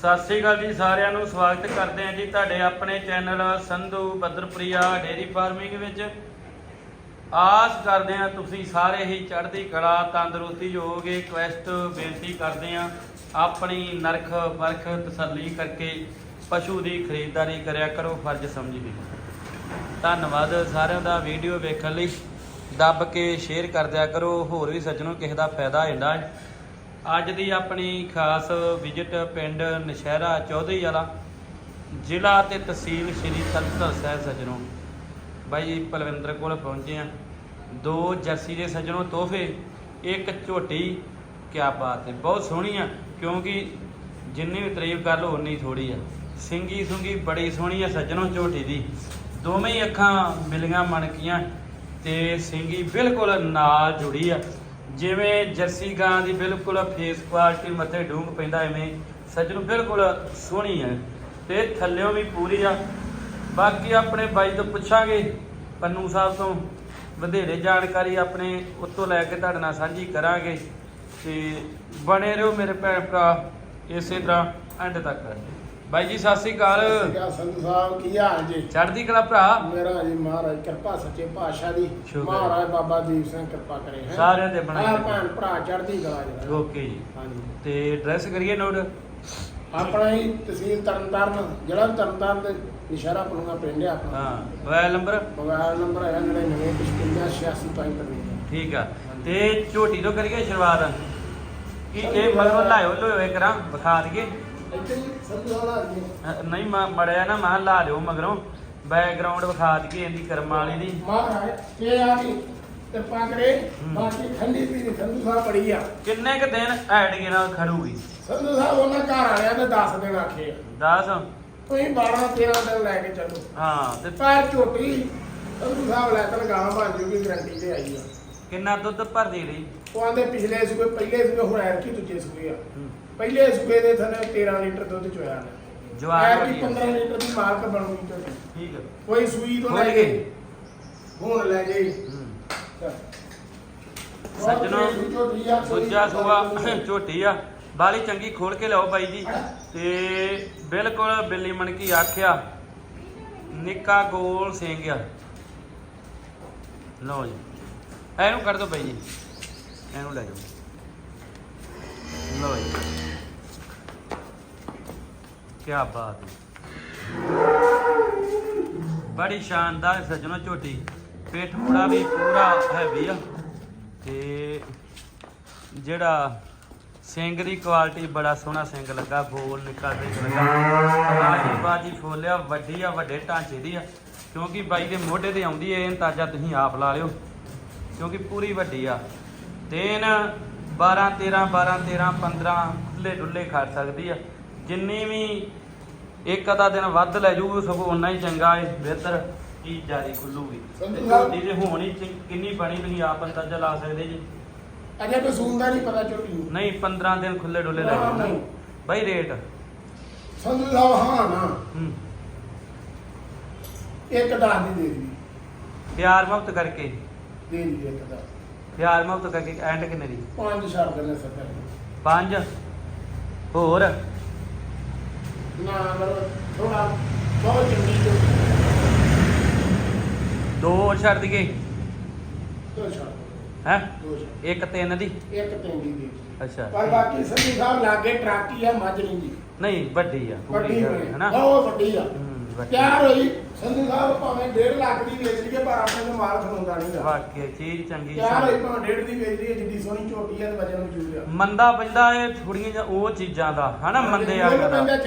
ਸਤਿ ਸ੍ਰੀ ਅਕਾਲ ਜੀ ਸਾਰਿਆਂ ਨੂੰ, ਸਵਾਗਤ ਕਰਦੇ ਹਾਂ ਜੀ ਤੁਹਾਡੇ ਆਪਣੇ ਚੈਨਲ ਸੰਧੂ ਬੱਦਰਪ੍ਰਿਆ ਡੇਰੀ ਫਾਰਮਿੰਗ ਵਿੱਚ। ਆਸ ਕਰਦੇ ਹਾਂ ਤੁਸੀਂ ਸਾਰੇ ਹੀ ਚੜ੍ਹਦੀ ਕਲਾ, ਤੰਦਰੁਸਤੀ ਹੋਗੇ ਕੁਐਸਟ ਬੇਨਤੀ ਕਰਦੇ ਹਾਂ, ਆਪਣੀ ਨਰਖ ਪਰਖ ਤਸੱਲੀ ਕਰਕੇ ਪਸ਼ੂ ਦੀ ਖਰੀਦਦਾਰੀ ਕਰਿਆ ਕਰੋ, ਫਰਜ਼ ਸਮਝੀ ਧੰਨਵਾਦ ਸਾਰਿਆਂ ਦਾ ਵੀਡੀਓ ਵੇਖਣ ਲਈ। ਦੱਬ ਕੇ ਸ਼ੇਅਰ ਕਰ ਦਿਆ ਕਰੋ, ਹੋਰ ਵੀ ਸੱਜਣੋ ਕਿਸੇ ਦਾ ਫਾਇਦਾ ਹੁੰਦਾ ਹੈ। ਅੱਜ ਦੀ ਆਪਣੀ ਖਾਸ ਵਿਜ਼ਿਟ ਪਿੰਡ ਨਸ਼ਹਿਰਾ ਚੌਧਰੀ ਵਾਲਾ, ਜ਼ਿਲ੍ਹਾ ਤੇ ਤਹਿਸੀਲ ਸ਼੍ਰੀ ਤਲਤਰ ਸਾਹਿਬ ਸੱਜਣੋ। ਬਾਈ ਪਲਵਿੰਦਰ ਕੋਲ ਪਹੁੰਚੇ ਆ ਦੋ ਜਰਸੀ ਦੇ ਸੱਜਣੋ ਤੋਹਫੇ, ਇੱਕ ਝੋਟੀ, ਕਿਆ ਬਾਤ ਹੈ, ਬਹੁਤ ਸੋਹਣੀ ਆ, ਕਿਉਂਕਿ ਜਿੰਨੀ ਵੀ ਤਾਰੀਫ ਕਰ ਲਓ, ਉਨੀ ਥੋੜੀ ਆ। ਸਿੰਗੀ ਸੁੰਗੀ ਬੜੀ ਸੋਹਣੀ ਆ ਸੱਜਣੋ ਝੋਟੀ ਦੀ। ਦੋਵੇਂ ਹੀ ਅੱਖਾਂ ਮਿਲੀਆਂ ਮਣਕੀਆਂ ਤੇ ਸਿੰਗੀ ਬਿਲਕੁਲ ਨਾਲ ਜੁੜੀ ਆ। ਜਿਵੇਂ ਜਰਸੀ ਗਾਂ ਦੀ ਬਿਲਕੁਲ ਫੇਸ ਕੁਆਲਿਟੀ ਮੱਥੇ ਡੂੰਘ ਪੈਂਦਾ ਐਵੇਂ, ਸੱਜਣੋ ਬਿਲਕੁਲ ਸੋਹਣੀ ਹੈ ਤੇ ਥੱਲਿਓਂ ਵੀ ਪੂਰੀ ਆ। ਬਾਕੀ ਆਪਣੇ ਬਾਈ ਤੋਂ ਪੁੱਛਾਂਗੇ ਪੰਨੂ ਸਾਹਿਬ ਤੋਂ, ਵਧੇਰੇ ਜਾਣਕਾਰੀ ਆਪਣੇ ਉੱਤੋਂ ਲੈ ਕੇ ਤੁਹਾਡੇ ਨਾਲ ਸਾਂਝੀ ਕਰਾਂਗੇ ਤੇ ਬਣੇ ਰਹੋ ਮੇਰੇ ਭੈਣ ਭਰਾ, ਇਸੇ ਤਰ੍ਹਾਂ ਐਂਡ ਤੱਕ। ਬਾਈ ਜੀ ਸਤਿ ਸ੍ਰੀ ਅਕਾਲ। ਕਿਆ ਸੰਧੂ ਸਾਹਿਬ ਕੀ ਹਾਲ ਜੀ? ਚੜ੍ਹਦੀ ਕਲਾ ਭਰਾ? ਮੇਰਾ ਜੀ ਮਹਾਰਾਜ ਕਿਰਪਾ ਸੱਚੇ ਪਾਤਸ਼ਾਹ ਦੀ। ਸ਼ੁਕਰ। ਮਹਾਰਾਜ ਬਾਬਾ ਦੀਪ ਸਿੰਘ ਕਿਰਪਾ ਕਰੇ ਹੈਂ। ਸਾਰਿਆਂ ਤੇ ਬਣਾਈ ਹਾਂ ਭੈਣ ਭਰਾ ਚੜ੍ਹਦੀ ਕਲਾ ਜੀ। ਓਕੇ ਜੀ। ਹਾਂਜੀ। ਤੇ ਐਡਰੈਸ ਕਰੀਏ ਨੋਟ? ਆਪਣਾ ਹੀ ਤਹਿਸੀਲ ਤਰਨਤਾਰਨ ਜਿਹੜਾ ਤਰਨਤਾਰਨ ਦੇ ਇਸ਼ਾਰਾ ਪਨੂਗਾ ਪਿੰਡ ਆ ਆਪਣਾ। ਹਾਂ ਮੋਬਾਈਲ ਨੰਬਰ? ਮੋਬਾਈਲ ਨੰਬਰ ਹੈਗਾ 99558665 ਠੀਕ ਆ। ਤੇ ਝੋਟੀ ਤੋਂ ਕਰੀਏ ਸ਼ੁਰੂਆਤ? ਕਿ ਇਹ ਮਗਰੋਂ ਲਾਇਓ ਲੋਏ ਕਰਾਂ ਵਿਖਾ ਦਈਏ। ਅ, ਨਹੀਂ ਮੈਂ ਮੜਿਆ ਨਾ ਮੈਂ ਲਾ ਲਿਓ ਮਗਰੋਂ। ਬੈਕਗ੍ਰਾਉਂਡ ਵਿਖਾ ਦਈਏ ਇਹਦੀ ਕਰਮ ਵਾਲੀ ਦੀ। ਮਹਾਰਾਜ ਇਹ ਆ ਕਿਰਪਾ ਕਰੇ ਹੂੰ। ਬਾਕੀ ਠੰਡੀ ਪੀਣੀ ਸੰਧੂ ਸਾਹਿਬ ਬੜੀ ਆ। ਕਿੰਨੇ ਕ ਦਿਨ ਐਡ ਕੇ ਨਾਲ ਖੜੂਗੀ? ਸੰਧੂ ਸਾਹਿਬ ਉਹਨਾਂ ਘਰ ਵਾਲਿਆਂ ਨੇ 10 ਦਿਨ ਆਖੇ ਆ। 10 ਤੁਸੀਂ 12 13 ਦਿਨ ਲੈ ਕੇ ਚੱਲੋ। ਹਾਂ ਤੇ ਪਰ ਝੋਟੀ ਸੰਧੂ ਸਾਹਿਬ ਲੈ ਗਾਂ ਬਣ ਜੂਗੀ ਗਰੰਟੀ ਤੇ ਆਈ ਆ। ਕਿੰਨਾ ਦੁੱਧ ਭਰਦੀ ਰਹੀ? ਉਹ ਆਂਦੇ ਪਿਛਲੇ ਸੂਏ ਪਹਿਲੇ ਸੂਏ ਹੁਣ ਐਰ ਕੀ ਦੂਜੇ ਸੂਏ ਆ। ਪਹਿਲੇ ਸੂਏ ਦੇ ਥੱਲੇ 13 ਲੀਟਰ ਦੁੱਧ ਚੋਇਆ ਨੇ। ਕੀ ਆ। 15 ਲੀਟਰ ਦੀ ਮਾਲਕ ਬਣੂਗੀ ਝੋਟੀ ਠੀਕ ਆ। ਕੋਈ ਸੂਈ ਤੋਂ ਲੈ ਕੇ। ਹੁਣ ਲੈ ਹੂੰ। ਸੱਜਣੋ, ਦੂਜਾ ਸੂਆ ਝੋਟੀ ਆ। ਬਾਲੀ ਚੰਗੀ ਖੋਲ ਕੇ ਲਿਆਓ ਬਾਈ ਜੀ। ਤੇ ਬਿਲਕੁਲ ਬਿੱਲੀ ਮਣਕੀ ਆਖਿਆ ਨਿੱਕਾ ਗੋਲ ਸਿੰਘ ਆ ਲਓ ਜੀ। ਇਹਨੂੰ ਕੱਢ ਦਿਓ ਬਾਈ ਜੀ। ਇਹਨੂੰ ਲੈ ਜਾਓ ਲਓ ਜੀ ਕੀ ਬਾਤ ਹੈ ਬੜੀ ਸ਼ਾਨਦਾਰ ਸੱਜਣੋ ਝੋਟੀ ਪੇਟ ਪੂੜਾ ਵੀ ਪੂਰਾ ਹੈਵੀ ਆ ਤੇ ਜਿਹੜਾ ਸਿੰਘ ਦੀ ਕੁਆਲਿਟੀ ਬੜਾ ਸੋਹਣਾ ਸਿੰਘ ਲੱਗਾ ਬੋਲ ਨਿੱਕਾ ਸਿੰਘ ਲੱਗਾ ਬਾਜੀ ਬਾਜੀ ਫੋਲਿਆ ਵੱਡੀ ਆ ਵੱਡੇ ਢਾਂਚੇ ਦੀ ਆ ਕਿਉਂਕਿ ਬਾਈ ਦੇ ਮੋਢੇ ਤੇ ਆਉਂਦੀ ਏ ਇਹ ਤੁਸੀਂ ਆਪ ਲਾ ਲਿਓ ਕਿਉਂਕਿ ਪੂਰੀ ਵੱਡੀ ਆ ਦੇਨ 12 13 12 13 15 ਖੁੱਲੇ ਡੁੱਲੇ ਖੜ ਸਕਦੀ ਆ। ਜਿੰਨੀ ਵੀ ਇੱਕ ਅਦਾ ਦਿਨ ਵੱਧ ਲੈ ਜੂ ਸਗੋਂ ਉਨਾ ਹੀ ਚੰਗਾ ਏ ਬਿਹਤਰ ਚੀਜ਼ ਜਾਰੀ ਖੁੱਲੂਗੀ। ਸੰਧੂ ਤੇ ਸਾਹਿਬ- ਤੇ ਹੋਣੀ ਕਿੰਨੀ ਬਣੀ ਤੁਸੀਂ ਆਪ ਅੰਦਾਜ਼ਾ ਲਾ ਸਕਦੇ ਜੀ। ਅਜੇ ਕੋਈ ਸੂਨ ਦਾ ਨਹੀਂ ਪਤਾ ਝੋਟੀ ਨੂੰ। ਨਹੀਂ 15 ਦਿਨ ਖੁੱਲੇ ਡੁੱਲੇ ਲੈ ਹਾਂ, ਜੂ ਨਹੀਂ। ਬਾਈ ਰੇਟ। ਸੰਧੂ ਸਾਹਿਬ ਹਾਂ। ਨਾ ਹੂੰ ਇੱਕ ਦਸ ਦੀ ਦੇ ਦੀ ਪਿਆਰ ਮੁਹੱਬਤ ਕਰਕੇ। ਦੇ ਦੀ ਇੱਕ ਦਾ ਪਿਆਰ ਮੁਹੱਬਤ ਕਰਕੇ ਐਂਡ ਕਿੰਨੇ ਦੀ? ਪੰਜ ਛੱਡ ਦੇਣੇ ਸੱਤਰ ਪੰਜ? ਹੋਰ? ਨਾ ਕਰੋ ਥੋੜਾ ਬਹੁਤ ਚੰਗੀ ਝੋਟੀ ਦੋ ਹੋਰ ਛੱਡ ਦਈਏ। ਦੋ ਛੱਡ ਹੈ? ਦੋ ਛੱਡ ਇੱਕ ਤਿੰਨ ਦੀ? ਇੱਕ ਚੰਗੀ ਦੀ ਅੱਛਾ। ਪਰ ਬਾਕੀ ਸੰਧੂ ਸਾਹਿਬ ਲਾਗੇ ਟਰਾਕੀ ਆ ਮੱਝ ਨਹੀਂ ਦੀ। ਨਹੀਂ ਵੱਡੀ ਆ। ਵੱਡੀ ਆ, ਹੋਈ ਹਨਾ? ਬਹੁਤ ਵੱਡੀ ਆ। ਹੂੰ। ਤਿਆਰ ਹੋਈ। ਸੰਧੂ ਸਾਹਿਬ ਭਾਵੇਂ 1.5 ਲੱਖ ਦੀ ਵੇਚ ਲਈਏ ਪਰ ਆਪਣੇ ਨੂੰ ਮਾਲ ਖਲੋਂਦਾ ਨਹੀਂਗਾ ਵਾਕਿਆ ਚੀਜ਼ ਚੰਗੀ ਤਿਆਰ ਹੋਈ ਸੀ। ਭਾਵੇਂ 1.5 ਦੀ ਵੇਚ ਲਈਏ ਜਿੱਡੀ ਸੋਹਣੀ ਝੋਟੀ ਆ ਤੇ ਵਜਨ ਮੌਜੂਦ ਆ। ਮੰਦਾ ਪੈਂਦਾ ਇਹ ਥੋੜੀਆਂ ਜਿਹਾ ਉਹ ਚੀਜ਼ਾਂ ਦਾ ਹਨਾ ਮੰਦੇ ਆ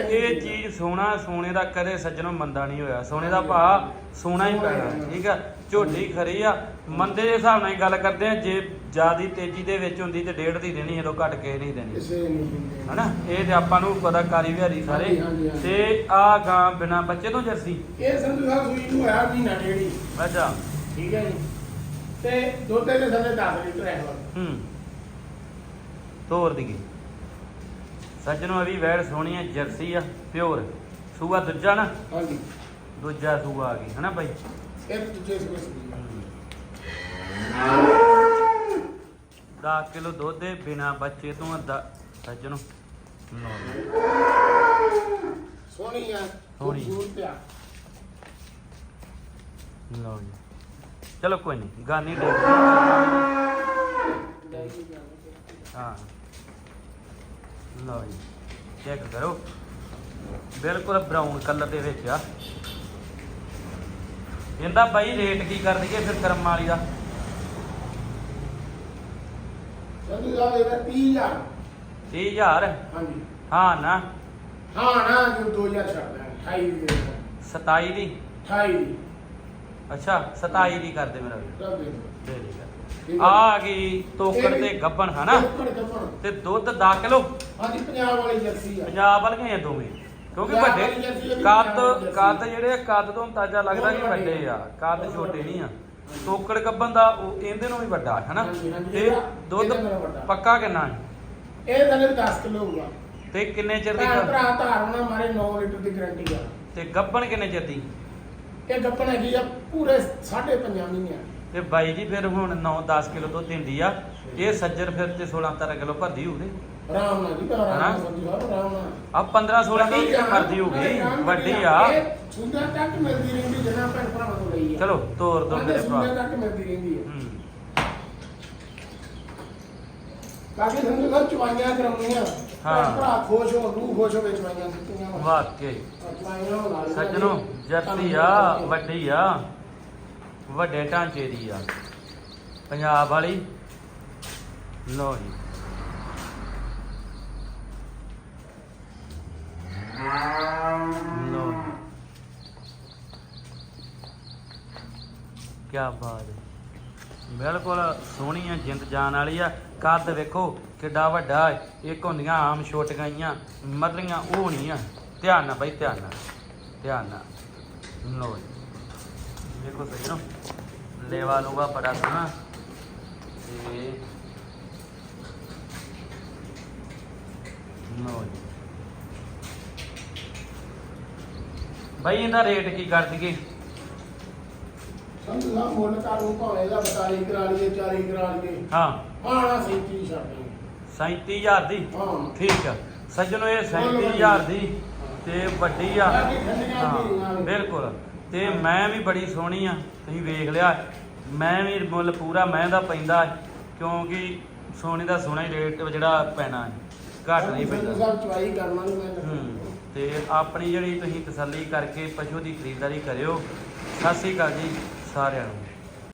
ਇਹ ਚੀਜ਼ ਸੋਨਾ ਸੋਨੇ ਦਾ ਕਦੇ ਸੱਜਣੋਂ ਮੰਦਾ ਨਹੀਂ ਹੋਇਆ। ਸੋਨੇ ਦਾ ਭਾਅ ਸੋਨਾ ਹੀ ਪੈਣਾ ਠੀਕ ਆ? ਝੋਟੀ ਖਰੀ ਆ ਮੰਦੇ ਦੇ ਹਿਸਾਬ ਨਾਲ ਹੀ ਗੱਲ ਕਰਦੇ ਆ ਜੇ ਜਿਆਦੀ ਤੇਜ਼ੀ ਦੇ ਵਿੱਚ ਹੁੰਦੀ ਤੇ ਡੇਢ ਦੀ ਦੇਣੀ ਇਹਦੋਂ ਘੱਟ ਕੇ ਨਹੀਂ ਦੇਣੀ। ਕਿਸੇ ਨਹੀਂ ਦਿੰਦੇ ਹਨਾ? ਇਹ ਤੇ ਆਪਾਂ ਨੂੰ ਪਤਾ ਕਾਰੀ ਵਿਹਾਰੀ ਸਾਰੇ। ਹਾਂਜੀ, ਹਾਂਜੀ, ਹਾਂਜੀ। ਤੇ ਆ ਗਾਂ ਬਿਨਾ ਬੱਚੇ ਤੋਂ ਜਰਸੀ। ਇਹ ਸੰਧੂ ਸਾਹਿਬ ਸੂਈ ਨੂੰ ਹੋਇਆ ਮਹੀਨਾ ਡੇਢੀ ਅੱਛਾ। ਠੀਕ ਹੈ ਜੀ। ਤੇ ਦੁੱਧ ਦੇ ਥੱਲੇ 10 ਲੀਟਰ ਹੈ ਵਕਤ ਹੂੰ। ਤੋਰ ਦੀਏ ਸੱਜਣੋ ਅਭੀ ਵੈੜ ਸੋਹਣੀ ਹੈ ਜਰਸੀ ਆ ਪਿਓਰ। ਸੂਆ ਦੂਜਾ ਨਾ? ਹਾਂਜੀ। ਦੂਜਾ ਸੂਆ ਆ ਗਈ ਹਨਾ ਬਾਈ? 10 ਕਿਲੋ ਦੁੱਧ ਦੇ ਬਿਨਾ ਬੱਚੇ ਤੋਂ ਅੱਧਾ ਸੱਜਣੋ ਲਓ ਜੀ। ਸੋਹਣੀ। ਖੂਬਸੂਰਤ ਆ ਲਓ ਜੀ। ਚਲੋ ਕੋਈ ਨਹੀਂ ਗਾਨੀ ਦੇ ਹਾਂ। ਲਓ ਜੀ। ਚੈੱਕ ਕਰੋ। ਬਿਲਕੁਲ ਬਰਾਊਨ ਕਲਰ ਦੇ ਵਿੱਚ ਆ। ਇਹਦਾ ਬਾਈ ਰੇਟ ਕੀ ਕਰ ਦਈਏ ਫਿਰ ਕਰਮ ਵਾਲੀ ਦਾ? ਸੰਧੂ ਸਾਹਿਬ ਇਹਦਾ 30000 30000 ਹਾਂਜੀ। ਹਾਂ ਨਾ। ਹਾਂ ਨਾ ਜੋ 2000 ਛੱਡਦਾ 28 ਦੀ ਦੇ ਦਿਓ। 27 ਦੀ? 28 ਦੀ। ਅੱਛਾ 27 ਦੀ ਕਰ ਦੇ ਮੇਰਾ ਕਰ ਦੇ। ਦੇ ਦੇ ਆ। ਗਈ ਤੋਕੜ ਤੇ ਗੱਬਣ ਹਨਾ। ਤੇ ਦੁੱਧ 10 ਕਿਲੋ? ਹਾਂਜੀ ਪੰਜਾਬ ਵਾਲੀ ਜਰਸੀ ਆ। ਪੰਜਾਬ ਵਾਲ ਗਏ ਆ ਦੋਵੇਂ। ਕਿਉਂਕਿ ਵੱਡੇ ਕੱਦ ਕੱਦ। ਜਿਹੜੇ ਆ, ਕੱਦ ਤੋਂ ਅੰਦਾਜ਼ਾ ਲੱਗਦਾ ਕਿ ਵੱਡੇ ਆ। ਕੱਦ ਛੋਟੇ। ਨਹੀਂ ਆ। ਤੋਕੜ ਗੱਬਣ ਦਾ ਉਹ ਇਹਦੇ ਨੂੰ ਵੀ ਵੱਡਾ ਹੈ ਹਨਾ? ਹਾਂਜੀ, ਹਾਂਜੀ, ਤੇ ਇਹਦਾ- ਦੁੱਧ ਇਹਦਾ ਨਾਲੋਂ ਵੱਡਾ। ਪੱਕਾ ਕਿੰਨਾ ਹੈ? ਇਹ ਥੱਲੇ 10 ਕਿਲੋ ਹੋਊਗਾ। ਤੇ ਕਿੰਨੇ ਚਿਰ ਦੀ ਭੈਣ ਗ- ਭਰਾ ਧਾਰਨਾ ਮਾਰੇ 9 ਲੀਟਰ ਦੀ ਗਾਰੰਟੀ ਆ। ਤੇ ਗੱਬਣ ਕਿੰਨੇ ਚਿਰ ਦੀ? ਇਹ ਗੱਪਣ ਹੈਗੀ ਆ ਪੂਰੇ 5.5 ਮਹੀਨੇ ਤੇ ਬਾਈ ਜੀ ਫਿਰ ਹੁਣ 9-10 ਕਿਲੋ ਦੁੱਧ ਦਿੰਦੀ ਆ। ਇਹ ਸੱਜਰ ਫਿਰ ਤੇ 16-17 ਕਿਲੋ ਭਰਦੀ ਹੋਊਗੀ। ਆਰਾਮ ਨਾਲ ਜੀ ਆਰਾਮ ਹਨਾ? ਨਾਲ ਸੰਜੂ ਸਾਹਿਬ ਆਰਾਮ ਨਾਲ। ਆ 15-16 ਕਿਲੋ ਵੱਡੀ ਆ, ਭਰਦੀ ਹੋਊਗੀ ਆਰਾਮ ਵੱਡੀ ਆ। ਇਹ ਸੁੰਦਰ ਤੱਕ ਮਿਲਦੀ ਰਹਿੰਦੀ ਜਨਾ ਭੈਣ ਭਰਾਵਾਂ ਤੋਂ ਲਈ ਆ। ਚਲੋ ਤੋਰ ਦੋ ਮੇਰੇ ਸੁੰਦਰ ਭਰਾ ਤੱਕ ਮਿਲਦੀ ਰਹਿੰਦੀ ਹੈ ਹੂੰ। ਬਾਕੀ ਸੰਜੂ ਸਾਹਿਬ ਚਵਾਈਆਂ ਕਰਾਉਣੀਆਂ। ਹਾਂ। ਭੈਣ ਭਰਾ ਖੁਸ਼ ਹੋ ਰੂਹ ਖੁਸ਼ ਹੋਵੇ ਚਵਾਈਆਂ ਦਿੱਤੀਆਂ ਵਾ। ਵਾਕਈ। ਚਵਾਈਆਂ ਹੋ ਨਾਲ ਸੱਜਣੋ ਜਰਸੀ ਆ ਵੱਡੀ ਆ। ਵੱਡੇ ਢਾਂਚੇ ਦੀ ਆ। ਪੰਜਾਬ ਵਾਲੀ ਲੋ ਜੀ ਲੋ ਕੀ ਬਾਤ ਹੈ। ਬਿਲਕੁਲ ਸੋਹਣੀ ਆ, ਜਿੰਦ ਜਾਨ ਵਾਲੀ ਆ। ਕੱਦ ਵੇਖੋ, ਕਿੱਡਾ ਵੱਡਾ ਹੈ। ਇੱਕ ਹੁੰਦੀਆਂ ਆਮ ਛੋਟੀਆਂ ਗਈਆਂ ਮਤਲੀਆਂ ਉਹ ਨਹੀਂ ਆ। ਧਿਆਨ ਨਾਲ ਬਈ, ਧਿਆਨ ਨਾਲ ਧਿਆਨ ਨਾਲ। ਲੋ ਦੇਖੋ ਸਹੀ ਨਾ, ਲੇਵਾ ਲੂਗਾ ਬੜਾ ਸੋਹਣਾ। ਤੇ ਲੋ ਜੀ। ਬਈ, ਇਹਦਾ ਰੇਟ ਕੀ ਕਰ ਦਈਏ? ਸੰਜੂ ਸਾਹਿਬ ਮੁੱਲ ਕਾਰੂ ਭਾਵੇਂ ਦਾ 42 ਕਰਾ ਲਈਏ 40 ਕਰਾ ਲਈਏ। ਹਾਂ। ਨਾ ਸਹੀ ਛੱਡ ਦਿਓ। 37000 ਦੀ? ਹਾਂ। ਠੀਕ ਆ। ਸੱਜਣੋ ਇਹ 37000 ਦੀ ਤੇ ਵੱਡੀ ਆ। ਬਾਕੀ ਠੰਡੀਆਂ ਹਾਂ ਨਾਲ। ਬਿਲਕੁਲ। ਤੇ ਮੈਂ ਵੀ ਬੜੀ ਸੋਹਣੀ ਆ। ਤੁਸੀਂ ਵੇਖ ਲਿਆ। ਮੈਂ ਵੀ ਮੁੱਲ ਪੂਰਾ ਮੈਂ ਦਾ ਪੈਂਦਾ ਹੈ, ਕਿਉਂਕਿ ਸੋਨੇ ਦਾ ਸੋਹਣਾ ਹੀ ਰੇਟ ਜਿਹੜਾ ਪੈਣਾ ਹੈ ਘੱਟ ਨਹੀਂ ਪੈਂਦਾ। ਸਾਹਿਬ ਚਵਾਈ ਕਰਨਾ ਨਹੀਂ ਮੈਂ ਤੇ ਆਪਣੀ ਜਿਹੜੀ ਤੁਸੀਂ ਤਸੱਲੀ ਕਰਕੇ ਪਸ਼ੂ ਦੀ ਖਰੀਦਦਾਰੀ ਕਰਿਓ। ਸਤਿ ਸ੍ਰੀ ਅਕਾਲ ਜੀ। ਸਾਰਿਆਂ ਨੂੰ।